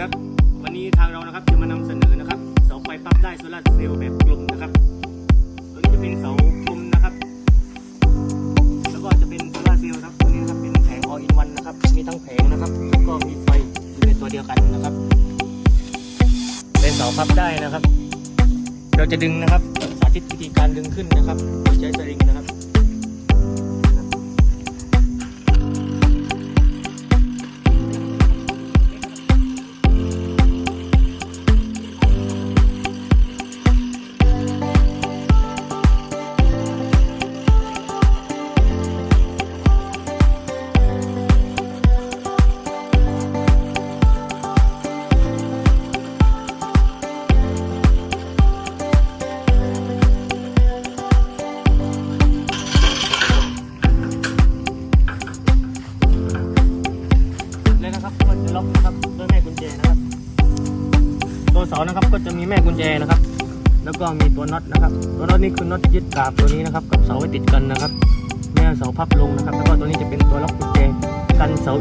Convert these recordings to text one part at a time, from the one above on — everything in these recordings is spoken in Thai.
ครับ วันนี้ทางเรานะครับจะมานำเสนอนะครับเสาไฟปั๊บได้โซลาร์เซลล์แบบกลมนะครับ ตัวนี้จะเป็นเสากลมนะครับ แล้วก็จะเป็นโซลาร์เซลล์ครับ ตัวนี้นะครับเป็นแผง all in one นะครับ มีทั้งแผงนะครับ แล้วก็มีไฟอยู่ในตัวเดียวกันนะครับ เป็นเสาพับได้นะครับ เราจะดึงนะครับ สาธิตวิธีการดึงขึ้นนะครับโดยใช้สลิงนะครับ ล็อกนะครับด้วยแม่กุญแจนะครับ ตัวเสานะครับก็จะมีแม่กุญแจนะครับ แล้วก็มีตัวน็อตนะครับ ตัวน็อตนี่คือน็อตยึดกาบตัวนี้นะครับ กับเสาไว้ติดกันนะครับไม่เสาพับลงนะครับ แล้วก็ตัวนี้จะเป็นตัวล็อกกุญแจกันเสา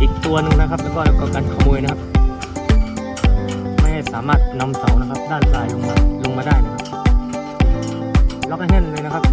อีกตัวหนึ่งนะครับ แล้วก็แล้วก็กันขโมยนะครับ ไม่ให้สามารถนำเสานะครับ ด้านปลายลงมาลงมาได้นะครับล็อกให้แน่นเลยนะครับ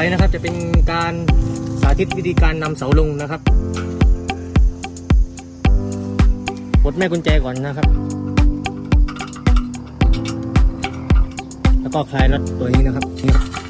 ไปนะครับ จะเป็นการสาธิตวิธีการนำเสาลงนะครับปลดแม่กุญแจก่อนนะครับ แล้วก็คลายน็อตตัวนี้นะครับนี่ครับ